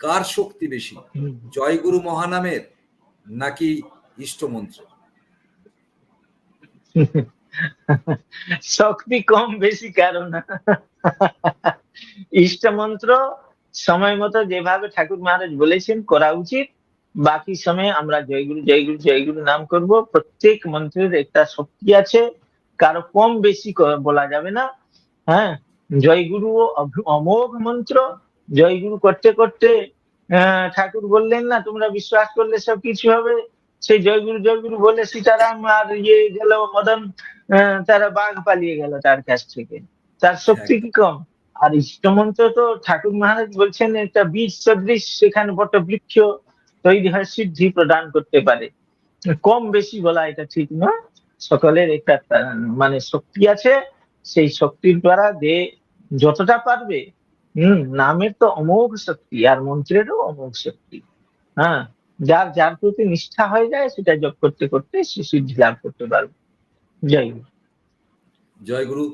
কার শক্তি বেশি? জয়গুরু মহানামের নাকি ইষ্টমন্ত্র শক্তি কম বেশি কারণ। ইষ্টমন্ত্র সময় মতো যেভাবে ঠাকুর মহারাজ বলেছেন করা উচিত। বাকি সময়ে আমরা জয়গুরু জয়গুরু জয়গুরু নাম করব। প্রত্যেক মন্ত্রের একটা শক্তি আছে। কারও কম বেশি বলা যাবে না। হ্যাঁ? জয়গুরু অমোঘ মন্ত্র। জয়গুরু করতে করতে ঠাকুর বললেন, না, তোমরা বিশ্বাস করলে সব কিছু হবে। সেই জয়গুরু জয়গুরু বলে সীতারাম আর ইয়ে গেল মদন তারা বাঘ পালিয়ে গেল তার কাছ থেকে। তার শক্তি কি কম? আর ইষ্টমন্ত্র তো ঠাকুর মহারাজ বলছেন, একটা বীজ সদৃশ, সেখানে বট বৃক্ষ তৈরি হয়, সিদ্ধি প্রদান করতে পারে। কম বেশি বলা এটা ঠিক না সকলের একটা মানে শক্তি আছে, সেই শক্তির দ্বারা দে যতটা পারবে হম, নামের তো অমোঘ শক্তি আর মন্ত্রেরও অমোঘ শক্তি। হ্যাঁ যার যার প্রতি নিষ্ঠা হয়ে যায়, সেটা জপ করতে করতে সে সিদ্ধি লাভ করতে পারবে। জয় গুরু। জয়গুরু